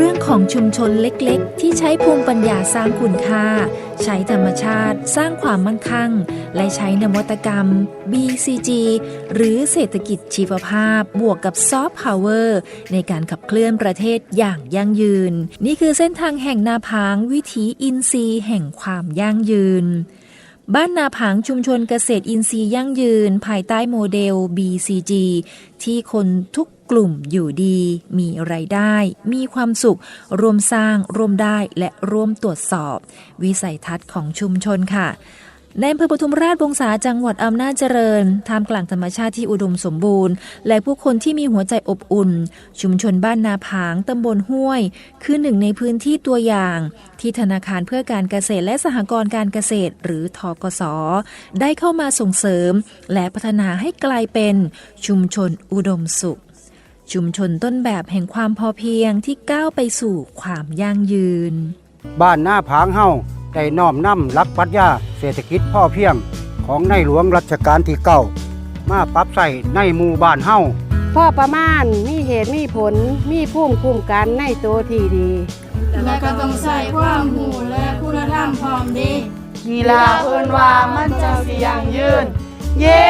รื่องของชุมชนเล็กๆ ที่ใช้ภูมิปัญญาสร้างคุณค่า ใช้ธรรมชาติ สร้างความมั่งคั่ง และใช้นวัตกรรม BCG หรือเศรษฐกิจชีวภาพ บวกกับซอฟต์พาวเวอร์ในการขับเคลื่อนประเทศอย่างยั่งยืน นี่คือเส้นทางแห่งนาพางวิถีอินทรีย์แห่งความยั่งยืนบ้านนาผางชุมชนเกษตรอินทรีย์ยั่งยืน ภายใต้โมเดล BCG ที่คนทุก กลุ่มอยู่ดี มีไรายได้ มีความสุข ร่วมสร้างร่วมได้และร่วมตรวจสอบ วิสัยทัศน์ของชุมชนค่ะในอำเภอปทุมราชวงศาจังหวัดอำนาจเจริญท่ามกลางธรรมชาติที่อุดมสมบูรณ์ และผู้คนที่มีหัวใจอบอุ่น ชุมชนบ้านนาผางตำบลห้วย คือหนึ่งในพื้นที่ตัวอย่าง ที่ธนาคารเพื่อการเกษตรและสหกรณ์การเกษตร หรือทกสได้เข้ามาส่งเสริม และพัฒนาให้กลายเป็นชุมชนอุดมสุข ชุมชนต้นแบบแห่งความพอเพียงที่ก้าวไปสู่ความยั่งยืน บ้านหน้าผางเฮาได้น้อมนำหลักปรัชญาเศรษฐกิจพ่อเพียงของในหลวงรัชกาลที่เก้ามาปรับใส่ในหมู่บ้านเฮาพ่อประมาณมีเหตุมีผลมีภูมิคุ้มกันในตัวที่ดี และก็ต้องใส่ความหูและคุณธรรมพร้อมดีกีฬาเพิ่นว่ามันจะสิยังยืน เย้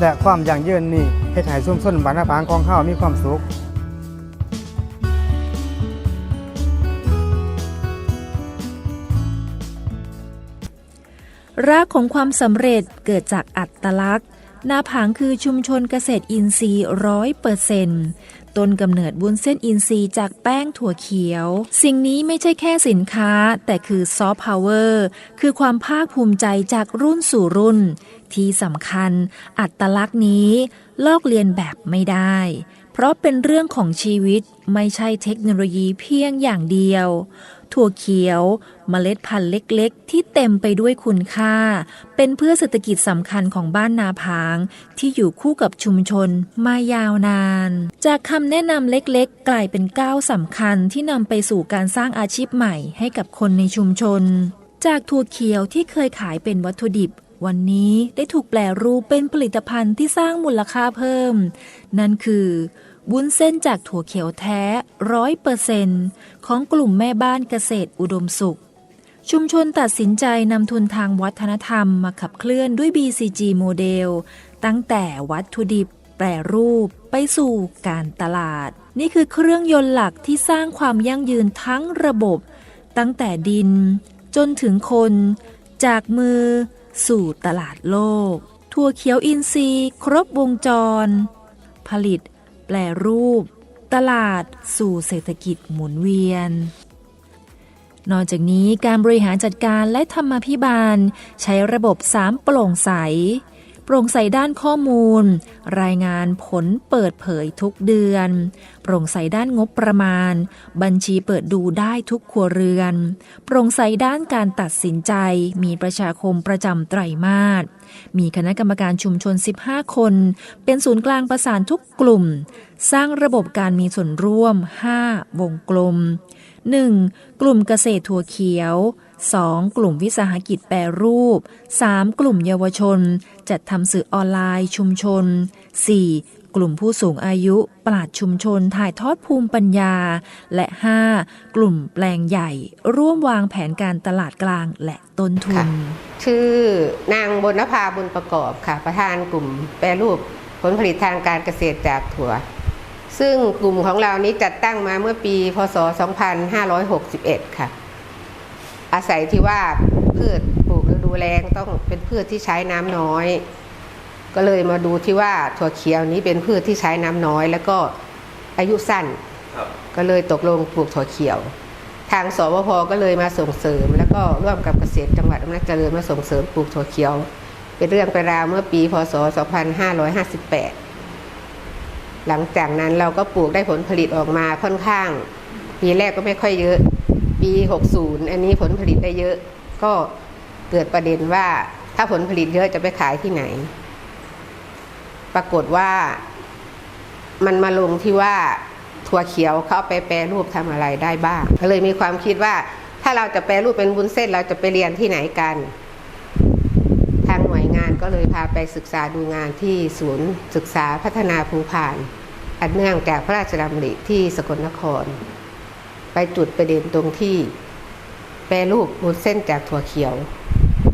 และความยั่งยืนนี่ เฮ็ดให้ชุมชนบ้านนาผางของข้าวมีความสุขรากของความสำเร็จเกิดจากอัตลักษณ์ นาผางคือชุมชนเกษตรอินทรีย์ร้อยเปอร์เซน ต้นกำเนิดวุ้นเส้นอินทรีย์จากแป้งถั่วเขียว สิ่งนี้ไม่ใช่แค่สินค้า แต่คือซอฟต์พาวเวอร์คือความภาคภูมิใจจากรุ่นสู่รุ่น ที่สำคัญ อัตลักษณ์นี้ ลอกเลียนแบบไม่ได้ เพราะเป็นเรื่องของชีวิตไม่ใช่เทคโนโลยีเพียงอย่างเดียว ถั่วเขียว เมล็ดพันธุ์เล็กๆ ที่เต็มไปด้วยคุณค่า เป็นเพื่อเศรษฐกิจสำคัญของบ้านนาพาง ที่อยู่คู่กับชุมชนมายาวนาน จากคำแนะนำเล็กๆ กลายเป็นก้าวสำคัญที่นำไปสู่การสร้างอาชีพใหม่ให้กับคนในชุมชน จากถั่วเขียวที่เคยขายเป็นวัตถุดิบวันนี้ได้ถูกแปลรูปเป็นผลิตภัณฑ์ที่สร้างมูลค่าเพิ่ม นั่นคือ บุ้นเส้นจากถั่วเขียวแท้ร้อยเปอร์เซนของกลุ่มแม่บ้านเกษตรอุดมสุข ชุมชนตัดสินใจนำทุนทางวัฒนธรรมมาขับเคลื่อนด้วย BCG โมเดล ตั้งแต่วัตถุดิบ แปรรูป ไปสู่การตลาด นี่คือเครื่องยนต์หลักที่สร้างความยั่งยืนทั้งระบบ ตั้งแต่ดิน จนถึงคน จากมือ สู่ตลาดโลกถั่วเขียวอินทรีย์ ครบวงจร ผลิต แปรรูป ตลาดสู่เศรษฐกิจหมุนเวียน นอกจากนี้การบริหารจัดการและธรรมาภิบาล ใช้ระบบสามโปร่งใส ร่งใสด้านข้อมูล รายงานผลเปิดเผยทุกเดือน โปร่งใสด้านงบประมาณ บัญชีเปิดดูได้ทุกครัวเรือน โปร่งใสด้านการตัดสินใจ มีประชาคมประจำไตรมาส มีคณะกรรมการชุมชน 15 คน เป็นศูนย์กลางประสานทุกกลุ่ม สร้างระบบการมีส่วนร่วม 5 วงกลม 1. กลุ่มเกษตรถั่วเขียว 2. กลุ่มวิสาหกิจแปรรูป 3. กลุ่มเยาวชน จัดทำสื่อออนไลน์ชุมชน 4. กลุ่มผู้สูงอายุ ปราดชุมชน ถ่ายทอดภูมิปัญญา และ 5. กลุ่มแปลงใหญ่ ร่วมวางแผนการตลาดกลางและต้นทุน ชื่อนางบนนภาบุญประกอบค่ะ ประธานกลุ่มแปรรูปผลผลิตทางการเกษตรจากถั่ว ซึ่งกลุ่มของเรานี้จัดตั้งมาเมื่อปี พศ 2561 ค่ะ อาศัยที่ว่าพืชปลูกฤดูแล้งต้องเป็นพืชที่ใช้น้ำน้อย ก็เลยมาดูที่ว่าถั่วเขียวนี้เป็นพืชที่ใช้น้ำน้อย แล้วก็อายุสั้นก็เลยตกลงปลูกถั่วเขียว ทางสวพก็เลยมาส่งเสริม แล้วก็ร่วมกับเกษตรจังหวัดอำนาจเจริญมาส่งเสริมปลูกถั่วเขียว เป็นเรื่องเป็นราวเมื่อปีพศ 2558 หลังจากนั้นเราก็ปลูกได้ผลผลิตออกมาค่อนข้าง ปีแรกก็ไม่ค่อยเยอะ ปี 60 อันนี้ผลผลิตได้เยอะ ก็เกิดประเด็นว่าถ้าผลผลิตเยอะจะไปขายที่ไหน ปรากฏว่ามันมาลงที่ว่าถั่วเขียวเขาไปแปรรูปทำอะไรได้บ้างเลยมีความคิดว่า ถ้าเราจะแปรรูปเป็นวุ้นเส้นเราจะไปเรียนที่ไหนกัน ทางหน่วยงานก็เลยพาไปศึกษาดูงานที่ศูนย์ศึกษาพัฒนาภูพาน อันเนื่องจากพระราชดำริที่สกลนคร ไปจุดประเด็นตรงที่ แปรรูปวุ้นเส้นจากถั่วเขียว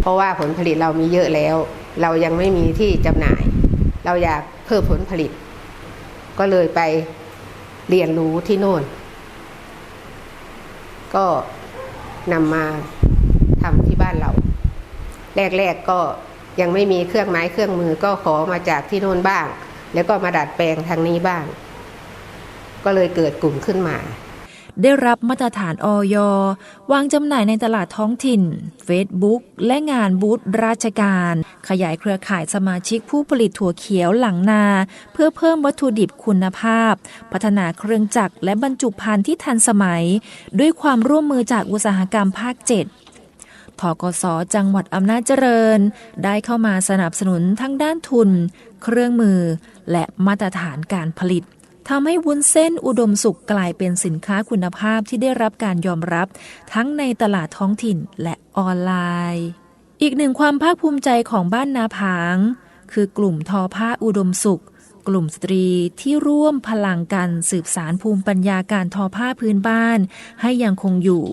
เพราะว่าผลผลิตเรามีเยอะแล้ว เรายังไม่มีที่จำหน่าย เราอยากเพิ่มผลผลิต ก็เลยไปเรียนรู้ที่โน่น ก็นำมาทำที่บ้านเรา แรกๆก็ยังไม่มีเครื่องไม้เครื่องมือก็ขอมาจากที่โน่นบ้าง แล้วก็มาดัดแปลงทางนี้บ้าง ก็เลยเกิดกลุ่มขึ้นมา ได้รับมาตรฐานออย วางจำหน่ายในตลาดท้องถิ่น Facebook และงานบูธราชการ ขยายเครือข่ายสมาชิกผู้ผลิตถั่วเขียวหลังนา เพื่อเพิ่มวัตถุดิบคุณภาพ พัฒนาเครื่องจักรและบรรจุภัณฑ์ที่ทันสมัย ด้วยความร่วมมือจากอุตสาหกรรมภาค 7ทกสจังหวัดอำนาจเจริญ ได้เข้ามาสนับสนุนทั้งด้านทุน เครื่องมือ และมาตรฐานการผลิต ทำให้วุ้นเส้นอุดมสุขกลายเป็นสินค้าคุณภาพที่ได้รับการยอมรับ ทั้งในตลาดท้องถิ่นและออนไลน์ อีกหนึ่งความภาคภูมิใจของบ้านนาผาง คือกลุ่มทอผ้าอุดมสุข กลุ่มสตรีที่ร่วมพลังกันสืบสารภูมิปัญญาการทอผ้าพื้นบ้าน ให้ยังคงอยู่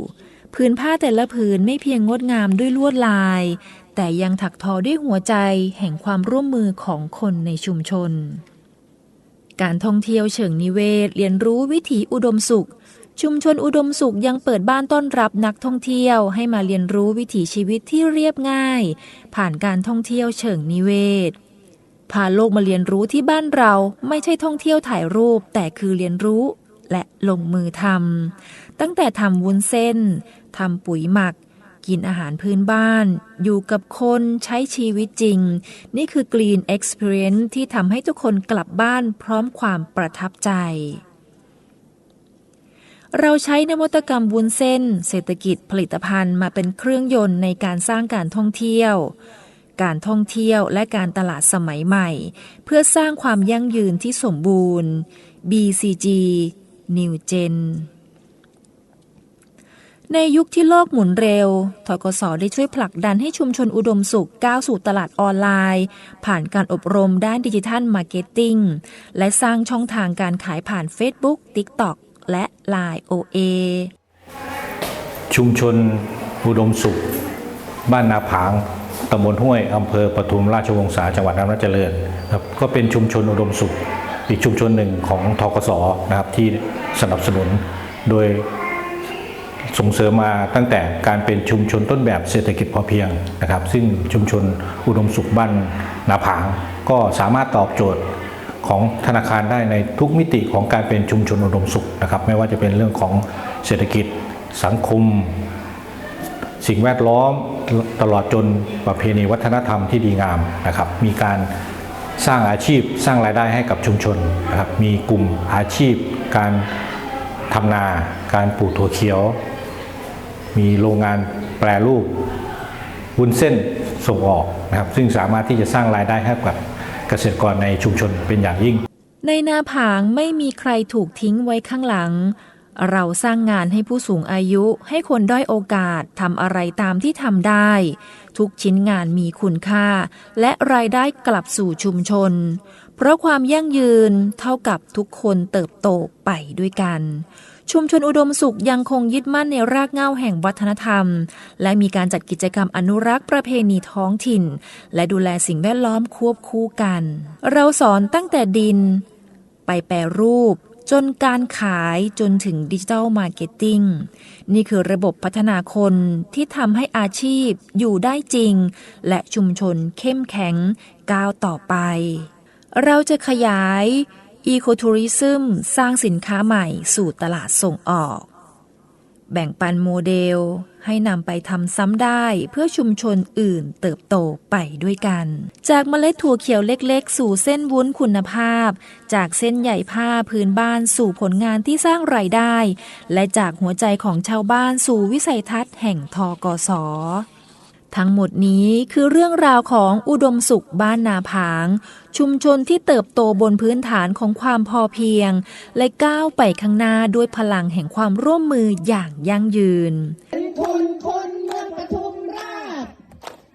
ผืนผ้าแต่ละผืนไม่เพียงงดงามด้วยลวดลาย แต่ยังถักทอด้วยหัวใจแห่งความร่วมมือของคนในชุมชน การท่องเที่ยวเชิงนิเวศ เรียนรู้วิถีอุดมสุข ชุมชนอุดมสุขยังเปิดบ้านต้อนรับนักท่องเที่ยวให้มาเรียนรู้วิถีชีวิตที่เรียบง่าย ผ่านการท่องเที่ยวเชิงนิเวศพาโลกมาเรียนรู้ที่บ้านเราไม่ใช่ท่องเที่ยวถ่ายรูป แต่คือเรียนรู้และลงมือทำตั้งแต่ทำวุ้นเส้นทำปุ๋ยหมัก กินอาหารพื้นบ้าน อยู่กับคนใช้ชีวิตจริง นี่คือ Green Experience ที่ทำให้ทุกคนกลับบ้านพร้อมความประทับใจ เราใช้นวัตกรรมวุ้นเส้น เศรษฐกิจผลิตภัณฑ์มาเป็นเครื่องยนต์ในการสร้างการท่องเที่ยว การท่องเที่ยวและการตลาดสมัยใหม่ เพื่อสร้างความยั่งยืนที่สมบูรณ์ BCG New Gen ในยุคที่โลกหมุนเร็ว ทกสได้ช่วยผลักดันให้ชุมชนอุดมสุขก้าวสู่ตลาดออนไลน์ ผ่านการอบรมด้านดิจิทัลมาร์เก็ตติ้ง และสร้างช่องทางการขายผ่าน Facebook TikTok และ Line OA ชุมชนอุดมสุข บ้านนาผางตำบลห้วยอำเภอปทุมราชวงศาจังหวัดอำนาจเจริญครับก็เป็นชุมชนอุดมสุข อีกชุมชนหนึ่งของทกสนะครับที่สนับสนุนโดย ส่งเสริมมาตั้งแต่การเป็นชุมชนต้นแบบเศรษฐกิจพอเพียงนะครับ ซึ่งชุมชนอุดมสุขบ้านนาผาง ก็สามารถตอบโจทย์ของธนาคารได้ในทุกมิติของการเป็นชุมชนอุดมสุขนะครับ ไม่ว่าจะเป็นเรื่องของเศรษฐกิจสังคม สิ่งแวดล้อมตลอดจนประเพณีวัฒนธรรมที่ดีงามนะครับ มีการสร้างอาชีพสร้างรายได้ให้กับชุมชนนะครับ มีกลุ่มอาชีพ การทำนา การปลูกถั่วเขียว มีโรงงานแปรรูปวุ้นเส้นส่งออกนะครับ ซึ่งสามารถที่จะสร้างรายได้ให้กับเกษตรกรในชุมชนเป็นอย่างยิ่ง ในนาผางไม่มีใครถูกทิ้งไว้ข้างหลัง เราสร้างงานให้ผู้สูงอายุให้คนด้อยโอกาสทำอะไรตามที่ทำได้ ทุกชิ้นงานมีคุณค่า และรายได้กลับสู่ชุมชน เพราะความยั่งยืนเท่ากับทุกคนเติบโตไปด้วยกัน ชุมชนอุดมสุขยังคงยึดมั่นในรากเหง้าแห่งวัฒนธรรม และมีการจัดกิจกรรมอนุรักษ์ประเพณีท้องถิ่น และดูแลสิ่งแวดล้อมควบคู่กัน เราสอนตั้งแต่ดิน ไปแปรรูปจนการขายจนถึงดิจิทัลมาร์เก็ตติ้งนี่คือระบบพัฒนาคนที่ทำให้อาชีพอยู่ได้จริง และชุมชนเข้มแข็งก้าวต่อไป เราจะขยาย อีโคทัวริซึมสร้างสินค้าใหม่สู่ตลาดส่งออก แบ่งปันโมเดลให้นำไปทำซ้ำได้เพื่อชุมชนอื่นเติบโตไปด้วยกัน จากเมล็ดถั่วเขียวเล็กๆ สู่เส้นวุ้นคุณภาพ จากเส้นใหญ่ผ้าพื้นบ้านสู่ผลงานที่สร้างรายได้ และจากหัวใจของชาวบ้านสู่วิสัยทัศน์แห่งทกส ทั้งหมดนี้คือเรื่องราวของอุดมสุขบ้านนาผาง ชุมชนที่เติบโตบนพื้นฐานของความพอเพียง และก้าวไปข้างหน้าด้วยพลังแห่งความร่วมมืออย่างยั่งยืน เป็นคนคนเมืองปทุมราช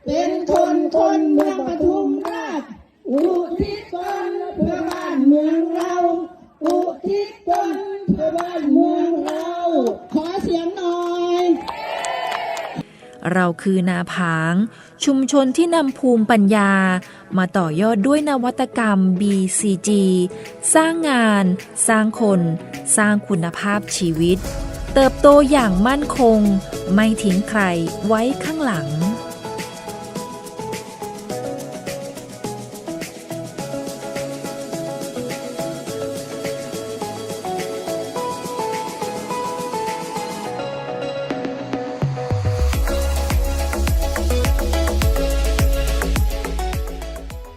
เป็นคนคนเมืองปทุมราช อุทิศตนเพื่อบ้านเมืองเรา อุทิศตนเพื่อบ้านเมืองเรา ขอ เราคือนาผาง ชุมชนที่นำภูมิปัญญา มาต่อยอดด้วยนวัตกรรม BCG สร้างงาน สร้างคน สร้างคุณภาพชีวิต เติบโตอย่างมั่นคง ไม่ทิ้งใครไว้ข้างหลัง